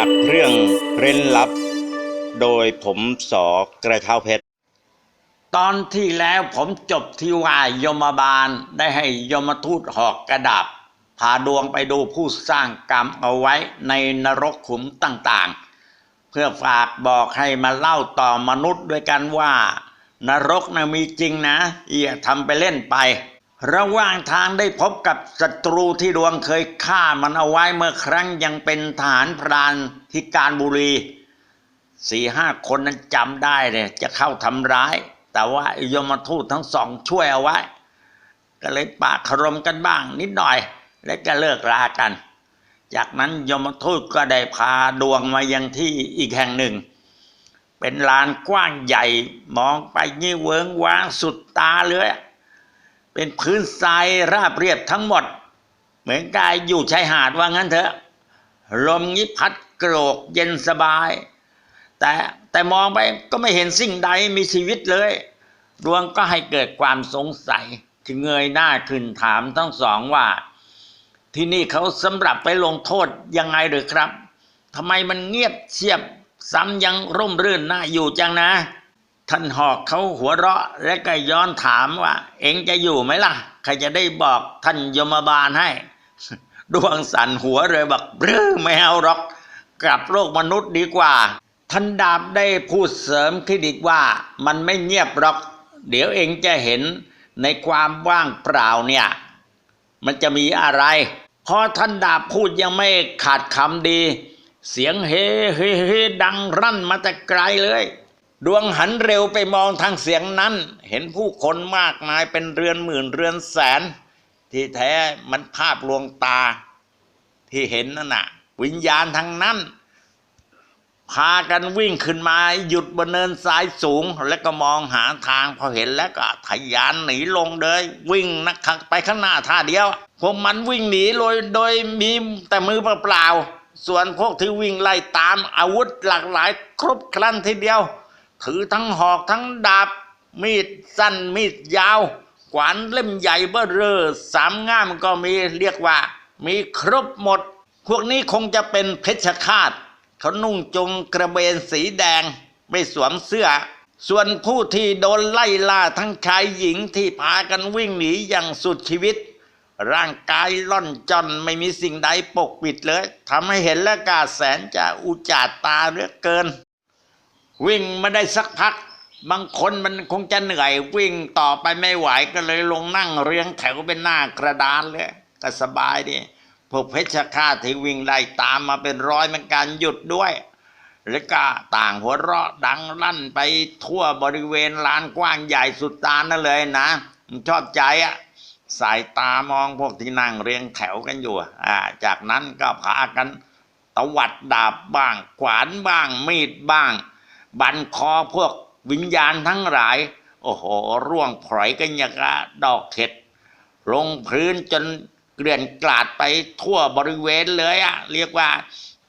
จากเรื่องเร้นลับ โดยผมสอกระเท้าเพชร ตอนที่แล้วผมจบที่ว่ายมบาลได้ให้ยมทูตหอกกระดาบพาดวงไปดูผู้สร้างกรรมเอาไว้ในนรกขุมต่างๆ เพื่อฝากบอกให้มาเล่าต่อมนุษย์ด้วยกันว่า นรกนะมีจริงนะอย่าทำไปเล่นไป ระหว่างทางได้พบกับศัตรูที่ดวงเคยฆ่ามันเอาไว้เมื่อครั้งยังเป็นทหารพรานที่การบุรีสี่ห้าคนนั้นจำได้เลยจะเข้าทำร้าย แต่ว่ายมทูตทั้งสองช่วยเอาไว้ ก็เลยปากครมกันบ้างนิดหน่อย แล้วก็เลิกรากัน จากนั้นยมทูตก็ได้พาดวงมายังที่อีกแห่งหนึ่ง เป็นลานกว้างใหญ่มองไปนี่เวิงว้างสุดตาเลย เป็นพื้นทรายราบเรียบทั้งหมด เหมือนกายอยู่ชายหาดว่างั้นเถอะ ลมนี้พัดโกรกเย็นสบาย แต่แต่มองไปก็ไม่เห็นสิ่งใดมีชีวิตเลย ดวงก็ให้เกิดความสงสัยจึงเงยหน้าขึ้นถามทั้งสองว่า ที่นี่เขาสำหรับไปลงโทษยังไงหรือครับทำไมมันเงียบเชียบ ซ้ำยังร่มรื่นน่าอยู่จังนะ ท่านหอกเขาหัวเราะและก็ย้อนถามว่า เอ็งจะอยู่ไหมล่ะ ใครจะได้บอกท่านยมบาลให้ ดวงสันหัวเลยบอกเรือไม่เอาหรอกกลับโลกมนุษย์ดีกว่า ท่านดาบได้พูดเสริมขึ้นอีกว่า มันไม่เงียบหรอก เดี๋ยวเองจะเห็นในความว่างเปล่าเนี่ย มันจะมีอะไรพอท่านดาบพูดยังไม่ขาดคำดี เสียงเฮเฮเฮดังรั่นมาแต่ไกลเลย ดวงหันเร็วไปมองทางเสียงนั้น เห็นผู้คนมากมายเป็นเรือนหมื่นเรือนแสน ที่แท้มันภาพลวงตา ที่เห็นนั่นน่ะ วิญญาณทั้งนั้น พากันวิ่งขึ้นมาหยุดบนเนินทรายสูง แล้วก็มองหาทางพอเห็นแล้วก็ทะยานหนีลงเลย วิ่งนักขักไปข้างหน้าท่าเดียวพวกมันวิ่งหนีโดยโดยมีแต่มือเปล่าส่วนพวกที่วิ่งไล่ตามอาวุธหลากหลาย ครบครันทีเดียว ถือทั้งหอกทั้งดาบ มีดสั้นมีดยาว ขวานเล่มใหญ่เบ้อเร่อสามง่ามก็มีเรียกว่า มีครบหมด พวกนี้คงจะเป็นเพชฌฆาตเขานุ่งจงกระเบนสีแดง ไม่สวมเสื้อ ส่วนผู้ที่โดนไล่ล่าทั้งชายหญิงที่พากันวิ่งหนีอย่างสุดชีวิต ร่างกายล่อนจอนไม่มีสิ่งใดปกปิดเลยทำให้เห็นและกาแสนจะอุจาตาเหลือเกิน วิ่งมาได้สักพัก บางคนมันคงจะเหนื่อย วิ่งต่อไปไม่ไหวก็เลยลงนั่งเรียงแถวเป็นหน้ากระดานเลยก็สบายดีพวกเพชฌฆาตที่วิ่งไล่ตามมาเป็นร้อยเหมันการหยุดด้วย แล้วก็ต่างหัวเราะดังลั่นไปทั่วบริเวณลานกว้างใหญ่สุดตานั่นเลยนะมันชอบใจอะสายตามองพวกที่นั่งเรียงแถวกันอยู่อ่าจากนั้นก็พากันตวัดดาบบ้างขวานบ้างมีดบ้าง บันคอพวกวิญญาณทั้งหลาย โอ้โห ร่วงพลอยกันอย่างกับดอกเห็ด ลงพื้นจนเกลื่อนกลาดไปทั่วบริเวณเลยอะเรียกว่า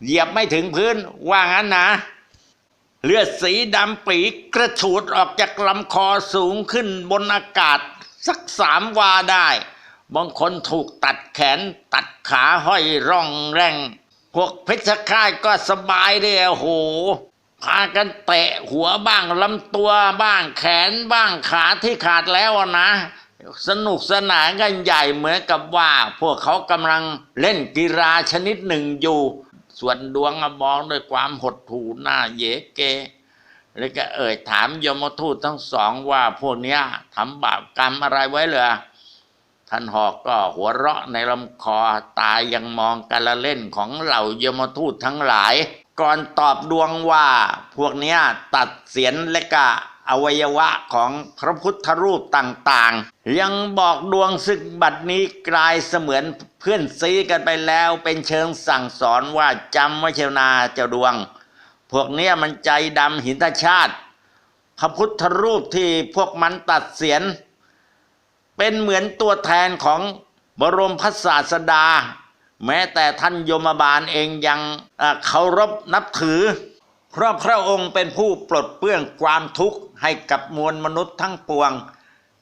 เหยียบไม่ถึงพื้นว่างั้นนะ เลือดสีดำปีกระฉูดออกจากลำคอสูงขึ้นบนอากาศสักสามวาได้ บางคนถูกตัดแขนตัดขาห้อยร่องแรง พวกเพชฌฆาตก็สบายเลยโอ้โห พากันเตะหัวบ้างลำตัวบ้างแขนบ้างขาที่ขาดแล้วนะ สนุกสนานกันใหญ่เหมือนกับว่า พวกเขากำลังเล่นกีฬาชนิดหนึ่งอยู่ ส่วนดวงอมองด้วยความหดหู่หน้าเยเกแล้วก็เอ่ยถามยมทูตทั้งสองว่าพวกเนี้ยทำบาปกรรมอะไรไว้เหรอท่านหอกก็หัวเราะในลำคอตายังมองการละเล่นของเหล่ายมทูตทั้งหลาย ก่อนตอบดวงว่าพวกเนี้ยตัดเสียนและก็อวัยวะของพระพุทธรูปต่างๆ ยังบอกดวงศึกบัดนี้กลายเสมือนเพื่อนซีกันไปแล้ว เป็นเชิงสั่งสอนว่าจำไว้เชวนาเจ้าดวง พวกเนี้ยมันใจดำหินตชาติ พระพุทธรูปที่พวกมันตัดเสียน เป็นเหมือนตัวแทนของบรมพระศาสดา แม้แต่ท่านยมบาลเองยังเคารพนับถือเพราะพระองค์เป็นผู้ปลดเปลื้องความทุกข์ให้กับมวลมนุษย์ทั้งปวง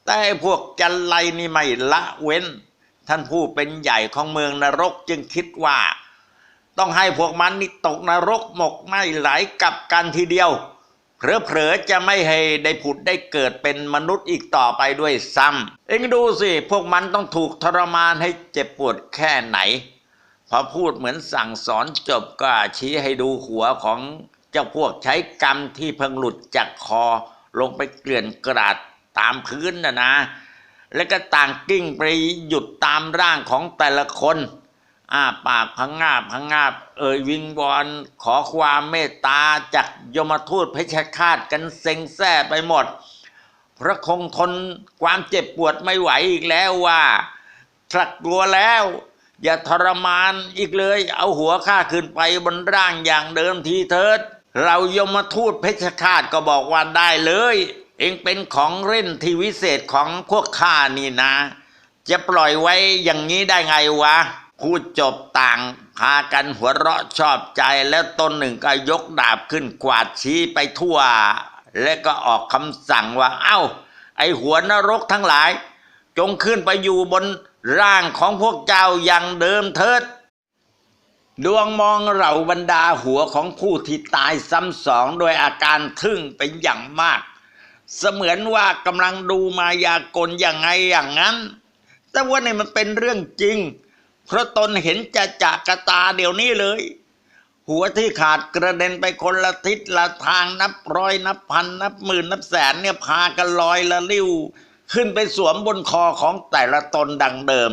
แต่พวกจันไรนี่ไม่ละเว้น ท่านผู้เป็นใหญ่ของเมืองนรกจึงคิดว่า ต้องให้พวกมันนี่ตกนรกหมกไหมไหลกับกันทีเดียวเผลอๆจะไม่ให้ได้ผุดได้เกิดเป็นมนุษย์อีกต่อไปด้วยซ้ำเอ็งดูสิ พวกมันต้องถูกทรมานให้เจ็บปวดแค่ไหน พอพูดเหมือนสั่งสอนจบก็ชี้ให้ดูหัวของเจ้าพวกใช้กรรมที่เพิ่งหลุดจากคอ ลงไปเกลื่อนกระดาษตามพื้นนะนะ แล้วก็ต่างกิ้งไปหยุดตามร่างของแต่ละคนอ้าปากพังงาบพังงาบ เอ่ยวิงวอนขอความเมตตาจากยมทูตเพชฌฆาตกันเซ็งแซ่ไปหมด พระคงทนความเจ็บปวดไม่ไหวอีกแล้วว่าตรักกลัวแล้ว อย่าทรมานอีกเลย เอาหัวข้าขึ้นไปบนร่างอย่างเดิมทีเถิด เรายมทูตเพชฌฆาตก็บอกว่าได้เลย เองเป็นของเล่นที่วิเศษของพวกข้านี่นะ จะปล่อยไว้อย่างนี้ได้ไงวะพูดจบต่างพากันหัวเราะชอบใจแล้วตนหนึ่งก็ยกดาบขึ้นกวาดชี้ไปทั่ว และก็ออกคำสั่งว่า เอ้า ไอหัวนรกทั้งหลาย จงขึ้นไปอยู่บน ร่างของพวกเจ้าอย่างเดิมเถิด ดวงมองเหล่าบรรดาหัวของผู้ที่ตายซ้ำสองโดยอาการทึ่งเป็นอย่างมาก เสมือนว่ากำลังดูมายากลอย่างไงอย่างนั้น แต่ว่านี่มันเป็นเรื่องจริง เพราะตนเห็นจะจากกระตาเดี๋ยวนี้เลย หัวที่ขาดกระเด็นไปคนละทิศละทางนับร้อยนับพันนับหมื่นนับแสนเนี่ยพากันลอยละลิ้ว ขึ้นไปสวมบนคอของแต่ละตนดังเดิม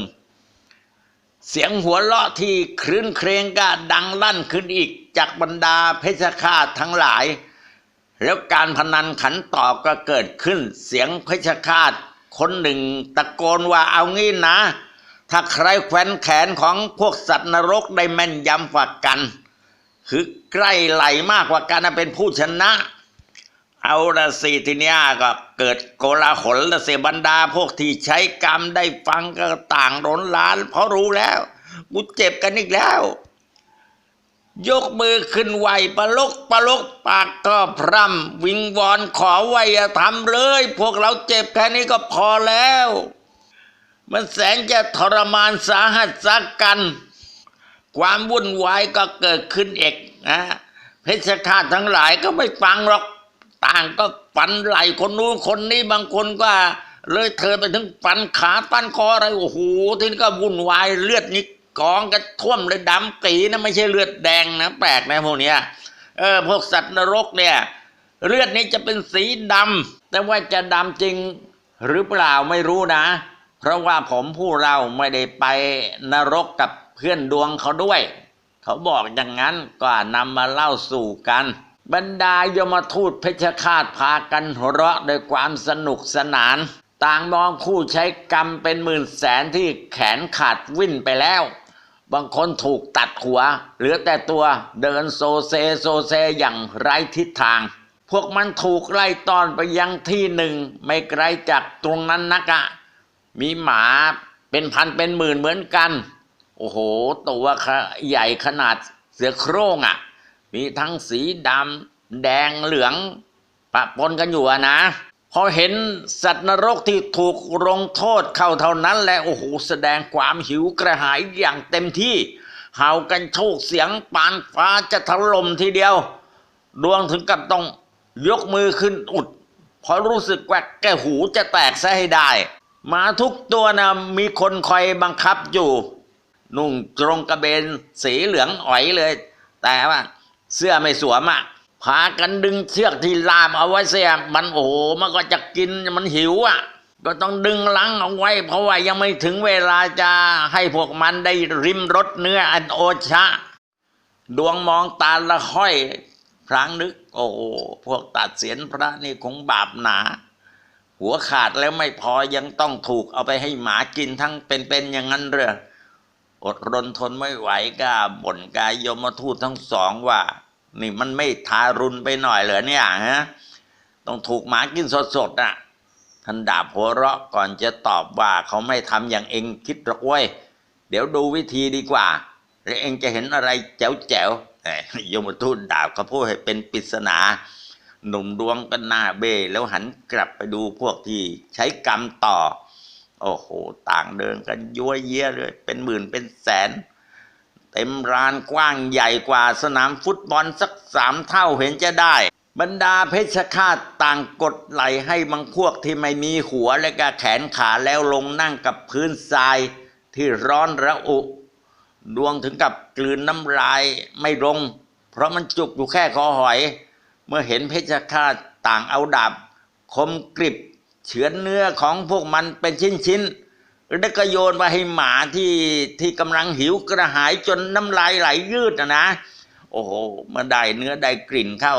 เสียงหัวเราะที่ครื้นเครงก็ดังลั่นขึ้นอีกจากบรรดาเพชฌฆาตทั้งหลาย แล้วการพนันขันต่อก็เกิดขึ้น เสียงเพชฌฆาตคนหนึ่งตะโกนว่าเอางี้นะ ถ้าใครแขวนแขนของพวกสัตว์นรกได้แม่นยำกว่ากัน คือใกล้ไหลมากกว่ากันนะเป็นผู้ชนะ เอาละสิทีเนี้ยก็เกิดโกลาหลละเสบรรดาพวกที่ใช้กรรมได้ฟังก็ต่างร้นลาน เพราะรู้แล้วกูเจ็บกันอีกแล้ว ยกมือขึ้นไหวปลกปลกปากก็พร่ำวิงวอนขอไว้อย่าทำเลย พวกเราเจ็บแค่นี้ก็พอแล้ว มันแสนจะทรมานสาหัสสักกัน ความวุ่นวายก็เกิดขึ้นเอกนะเพชฌฆาตทั้งหลายก็ไม่ฟังหรอก ต่างก็ฟันไหลคนนู้นคนนี้บางคนก็ เลยเธอไปถึงฟันขาฟันคออะไรโอ้โหทีนี้ก็วุ่นวายเลือดนี่กองกันท่วมเลยดำกีนะไม่ใช่เลือดแดงนะแปลกนะพวกเนี้ยเออพวกสัตว์นรกเนี่ย เลือดนี้จะเป็นสีดำแต่ว่าจะดำจริงหรือเปล่าไม่รู้นะ เพราะว่าผมผู้เราไม่ได้ไปนรกกับเพื่อนดวงเขาด้วย เขาบอกอย่างนั้นก็นำมาเล่าสู่กัน บรรดายมทูตเพชฌฆาตพากันหัวเราะด้วยความสนุกสนาน ต่างมองผู้ใช้กรรมเป็นหมื่นแสนที่แขนขาดวิ่นไปแล้ว บางคนถูกตัดหัว เหลือแต่ตัวเดินโซเซโซเซอย่างไร้ทิศทาง พวกมันถูกไล่ต้อนไปยังที่หนึ่ง ไม่ไกลจากตรงนั้นนักอะมีหมาเป็นพันเป็นหมื่นเหมือนกัน โอ้โห ตัวขะใหญ่ขนาดเสือโคร่งอะ่ะ มีทั้งสีดำแดงเหลืองปะปนกันอยู่นะพอเห็นสัตว์นรกที่ถูกลงโทษเข้าเท่านั้นแหละโอ้โหแสดงความหิวกระหายอย่างเต็มที่เห่ากันโชกเสียงปานฟ้าจะถล่มทีเดียว ดวงถึงกับต้องยกมือขึ้นอุดเพราะรู้สึกว่าแกหูจะแตกซะให้ได้หมาทุกตัวนะมีคนคอยบังคับอยู่ นุ่งตรงกระเบนสีเหลืองอ๋อยเลย แต่ว่า เสื้อไม่สวมอะพากันดึงเชือกที่ลามเอาไว้เสียมันโอ้โหมันก็จะกินมันหิวอะ ก็ต้องดึงลังเอาไว้ เพราะว่ายังไม่ถึงเวลาจะให้พวกมันได้ริมรสเนื้ออันโอชะ ดวงมองตาละห้อยพลางนึก โอ้โหพวกตัดเสียนพระนี่คงบาปหนา หัวขาดแล้วไม่พอยังต้องถูกเอาไปให้หมากินทั้งเป็นๆอย่างนั้นเรืออดรนทนไม่ไหวก็บ่นกายยมทูตทั้งสองว่า นี่มันไม่ทารุณไปหน่อยเหรอเนี่ยฮะต้องถูกหมากินสดๆน่ะท่านดาบหัวเราะก่อนจะตอบว่าเขาไม่ทำอย่างเองคิดหรอกเว้ยเดี๋ยวดูวิธีดีกว่าแล้วเองจะเห็นอะไรแจ๋วๆเอ้ยมทูตดาบเขาพูดให้เป็นปริศนาหนุ่มดวงก็หน้าเบ้แล้วหันกลับไปดูพวกที่ใช้กรรมต่อ โอ้โห ต่างเดินกันยั่วเยี่ยเลย เป็นหมื่นเป็นแสน เต็มรานกว้างใหญ่กว่าสนามฟุตบอลสักสามเท่าเห็นจะได้ บรรดาเพชฌฆาตต่างกดไหลให้บางพวกที่ไม่มีหัวและก็แขนขาแล้วลงนั่งกับพื้นทรายที่ร้อนระอุ ดวงถึงกับกลืนน้ำลายไม่ลง เพราะมันจุกอยู่แค่คอหอย เมื่อเห็นเพชฌฆาตต่างเอาดาบคมกริบเฉือนเนื้อของพวกมันเป็นชิ้นๆ แล้วก็โยนไปให้หมาที่ที่กำลังหิวกระหายจนน้ำลายไหลยืดนะนะโอ้โหมื่อได้เนื้อได้กลิ่นเข้า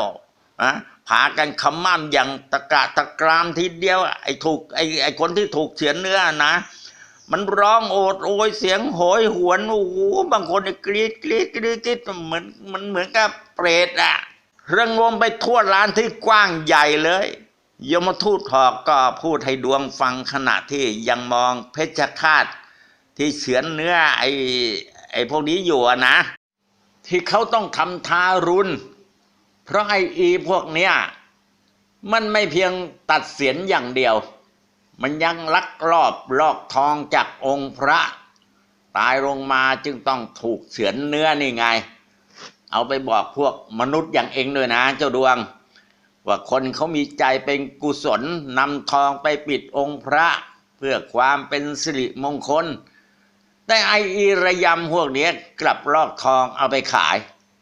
อะพากันขมั่มอย่างตะกะตะกรามทีเดียวไอ้ถูกไอ้ไอ้คนที่ถูกเฉือนเนื้อนะ มันร้องโอดโอยเสียงโหยหวนโอ้โหบางคนกรีดกรีดกรีดกรีดเหมือนมันเหมือนกับเปรตอะเระงมไปทั่วลานที่กว้างใหญ่เลย ยมทูตหอกก็พูดให้ดวงฟังขณะที่ยังมองเพชฌฆาตที่เฉือนเนื้อไอ้ไอ้พวกนี้อยู่นะ ที่เขาต้องทำทารุณ เพราะไอ้อีพวกเนี้ยมันไม่เพียงตัดเสียนอย่างเดียว มันยังลักลอบลอกทองจากองค์พระ ตายลงมาจึงต้องถูกเฉือนเนื้อนี่ไง เอาไปบอกพวกมนุษย์อย่างเองด้วยนะ เจ้าดวง ว่าคนเขามีใจเป็นกุศลนำทองไปปิดองค์พระ เพื่อความเป็นสิริมงคล แต่ไออีระยำพวกเนี้ยกลับลอกทองเอาไปขาย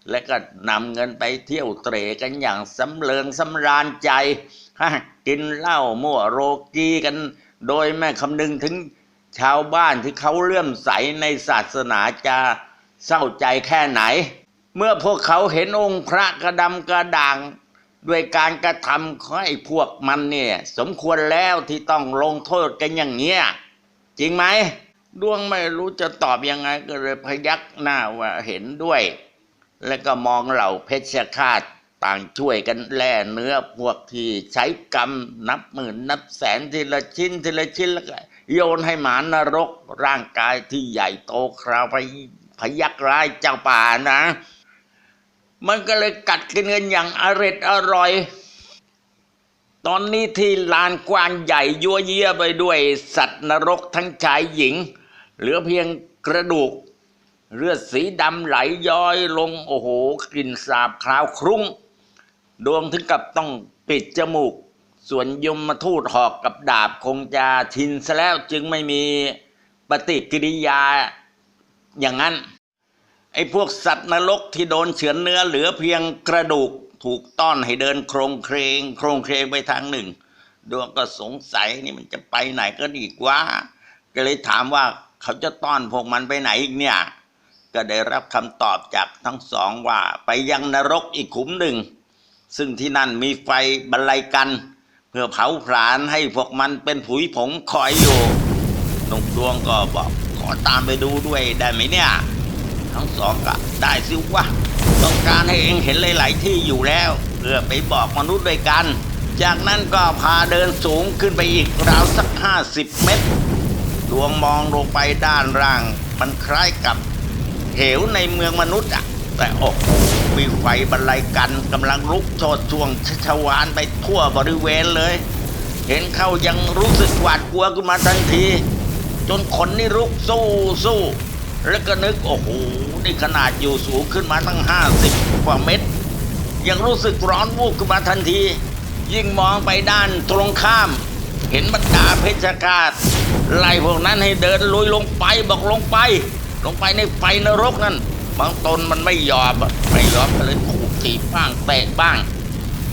และก็นำเงินไปเที่ยวเตรกันอย่างสำเริงสำราญใจฮกินเหล้ามั่วโรกีกันโดยไม่คำนึงถึงชาวบ้านที่เขาเลื่อมใสในศาสนาจะเศร้าใจแค่ไหน เมื่อพวกเขาเห็นองค์พระกระดำกระด่าง ด้วยการกระทำของไอ้พวกมันเนี่ย สมควรแล้วที่ต้องลงโทษกันอย่างเนี้ยจริงไหมดวงไม่รู้จะตอบยังไงก็เลยพยักหน้าว่าเห็นด้วย แล้วก็มองเหล่าเพชฌฆาตต่างช่วยกันแล่เนื้อพวกที่ใช้กรรมนับหมื่นนับแสนทีละชิ้นทีละชิ้นแล้วก็โยนให้หมานรกร่างกายที่ใหญ่โตคราวไปพยักร้ายเจ้าป่านะ มันก็เลยกัดกินกันอย่างอร็ดอร่อย ตอนนี้ที่ลานกว้างใหญ่ยั่วเยี่ยไปด้วยสัตว์นรกทั้งชายหญิง เหลือเพียงกระดูก เลือดสีดำไหลย้อยลงโอ้โหกลิ่นสาบคราวคลุ้ง ดวงถึงกับต้องปิดจมูก ส่วนยมมาทูตหอกกับดาบคงจะชินซะแล้วจึงไม่มีปฏิกิริยาอย่างนั้น ไอ้พวกสัตว์นรกที่โดนเฉือนเนื้อเหลือเพียงกระดูกถูกต้อนให้เดินโครงเครง โครงเครงไปทางหนึ่ง ดวงก็สงสัยนี่มันจะไปไหนก็ดีกว่า ก็เลยถามว่าเขาจะต้อนพวกมันไปไหนอีกเนี่ย ก็ได้รับคำตอบจากทั้งสองว่า ไปยังนรกอีกขุมหนึ่ง ซึ่งที่นั่นมีไฟบรรลัยกัน เพื่อเผาผลาญให้พวกมันเป็นผุยผงคอยอยู่หนุ่มดวงก็บอกขอตามไปดูด้วยได้ไหมเนี่ย ทั้งสองก็ได้สิวะต้องการให้เองเห็นหลาย ๆ ที่อยู่แล้ว เพื่อไปบอกมนุษย์ด้วยกัน จากนั้นก็พาเดินสูงขึ้นไปอีกราวสักห้าสิบเมตร ดวงมองลงไปด้านล่าง มันคล้ายกับเหวในเมืองมนุษย์อะแต่อ้โหมีไฟบรรลัยกันกำลังลุกโชดช่วงชัชวานไปทั่วบริเวณเลย เห็นเข้ายังรู้สึกหวาดกลัวขึ้นมาทันที จนขนนี่ลุกสู้สู้ แล้วก็นึกโอ้โห นี่ขนาดอยู่สูงขึ้นมาตั้งห้าสิบกว่าเมตร ยังรู้สึกร้อนวูบขึ้นมาทันที ยิ่งมองไปด้านตรงข้าม เห็นบรรดาเพชฌฆาตไล่พวกนั้นให้เดินลุยลงไปบอกลงไป ลงไปในไฟนรกนั่นบางตนมันไม่ยอมไม่ยอมก็เลยถูกถีบบ้างเตะบ้าง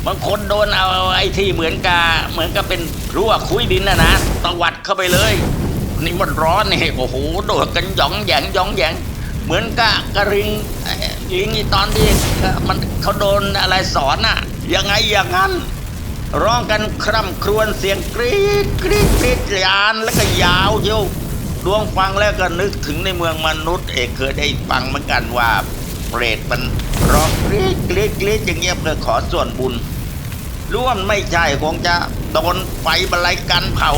บางคนโดนเอาไอ้ที่เหมือนกับเหมือนกับเป็นรั้วคุยดินนะนะตวัดเข้าไปเลย นี่มันร้อนนี่โอ้โหโดดกันหยองแยงหยองแยง เหมือนกับกระริงเอ่อลิงอีตอนที่มันเขาโดนอะไรสอนน่ะยังไงอย่างนั้นร้องกันคร่ำครวญเสียงกรีดกรีดกรีดยานแล้วก็ยาวเยวดวงฟังแล้วก็นึกถึงในเมืองมนุษย์ เอกเคยได้ฟังเหมือนกันว่าเปรตมันร้องกรีดกรีดกรีดอย่างเงี้ยเพื่อขอส่วนบุญรู้ว่ามันไม่ใช่คงจะโดนไฟบรรลัยกันเผา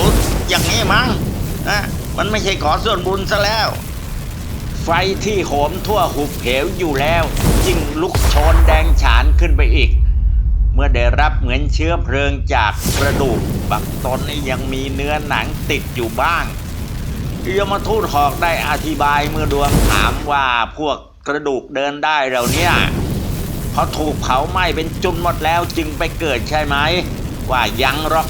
อย่างนี้มั้งนะมันไม่ใช่ขอส่วนบุญซะแล้ว ไฟที่โหมทั่วหุบเหวอยู่แล้ว ยิ่งลุกโชนแดงฉานขึ้นไปอีก เมื่อได้รับเหมือนเชื้อเพลิงจากกระดูกบางตนนี่ยังมีเนื้อหนังติดอยู่บ้างยมทูตหอกได้อธิบายเมื่อดวงถามว่าพวกกระดูกเดินได้แล้วเนี่ยพราะถูกเผาไหม้เป็นจุนหมดแล้วจึงไปเกิดใช่ไหม ว่ายังหรอก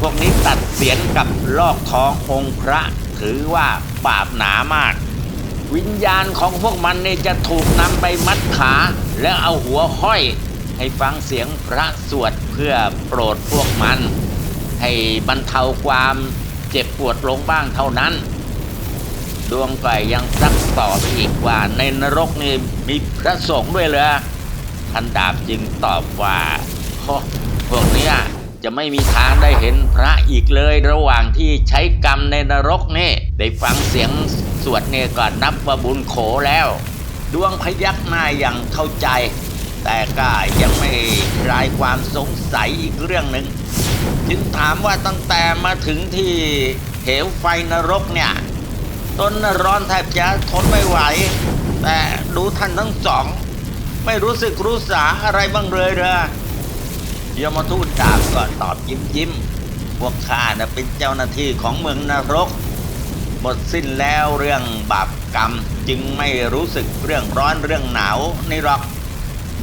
พวกนี้ตัดเสียนกับลอกท้ององค์พระ ถือว่าบาปหนามาก วิญญาณของพวกมันเนี่ยจะถูกนำไปมัดขา แล้วเอาหัวห้อย ให้ฟังเสียงพระสวดเพื่อโปรดพวกมัน ให้บรรเทาความเจ็บปวดลงบ้างเท่านั้น ดวงไก่ยังซักตอบอีกว่าในนรกนี่มีพระสงฆ์ด้วยเหรอท่านดาบจึงตอบว่าพวกนี้จะไม่มีทางได้เห็นพระอีกเลยระหว่างที่ใช้กรรมในนรกนี่ได้ฟังเสียง สวดเนี่ยก็นับว่าบุญโขแล้ว ดวงพยักหน้าอย่างเข้าใจ แต่ก็ยังไม่คลายความสงสัยอีกเรื่องหนึ่งจึงถามว่าตั้งแต่มาถึงที่เหวไฟนรกเนี่ยต้นร้อนแทบจะทนไม่ไหว แต่ดูท่านทั้งสอง ไม่รู้สึกรู้สาอะไรบ้างเลยเหรอยมทูตดาบก็ตอบยิ้มยิ้มพวกข้าน่ะเป็นเจ้าหน้าที่ของเมืองนรก มดสิ้นแล้วเรื่องบาปกรรมจึงไม่รู้สึกเรื่องร้อนเรื่องหนาวนี่หรอก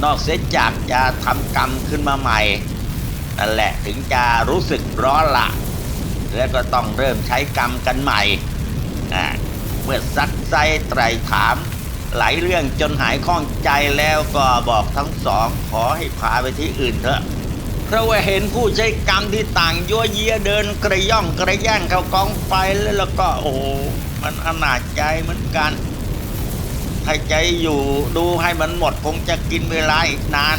นอกเสียจากจะทำกรรมขึ้นมาใหม่นั่นแหละถึงจะรู้สึกร้อนละแล้วก็ต้องเริ่มใช้กรรมกันใหม่ เมื่อซักไซไตรถามหลายเรื่องจนหายข้องใจแล้วก็บอกทั้งสองขอให้พาไปที่อื่นเถอะ เพราะว่าเห็นผู้ใช้กรรมที่ต่างยั่วเยียเดินกระย่องกระแย่งเข้ากองไฟแล้วแล้วก็โอ้มันอนาจใจเหมือนกันถ้ใจอยู่ดูให้มันหมดคงจะกินเวลาอีกนาน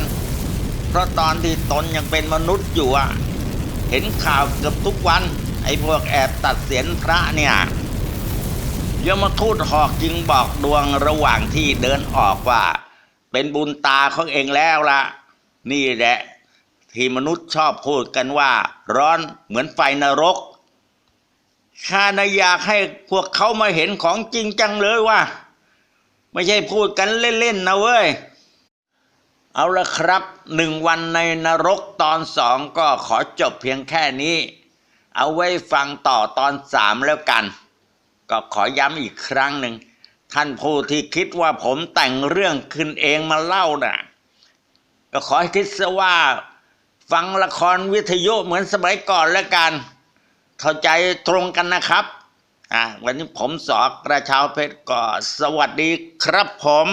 เพราะตอนที่ตนยังเป็นมนุษย์อยู่อะเห็นข่าวเกือบทุกวัน ไอ้พวกแอบตัดเสียนพระเนี่ยยมทูตหอกจึงบอกดวงระหว่างที่เดินออกว่า เป็นบุญตาเขาเองแล้วล่ะ นี่แหละ ที่มนุษย์ชอบพูดกันว่า ร้อนเหมือนไฟนรกข้านะอยากให้พวกเขามาเห็นของจริงจังเลยว่า ไม่ใช่พูดกันเล่นๆนะเว้ย เอาละครับหนึ่งวันในนรกตอนสองก็ขอจบเพียงแค่นี้ เอาไว้ฟังต่อตอนสามแล้วกัน ก็ขอย้ำอีกครั้งหนึ่ง ท่านผู้ที่คิดว่าผมแต่งเรื่องขึ้นเองมาเล่าน่ะ ก็ขอให้คิดซะว่า ฟังละครวิทยุเหมือนสมัยก่อนแล้วกัน เข้าใจตรงกันนะครับอะวันนี้ผมสอกระเช้าเพชรก็สวัสดีครับผม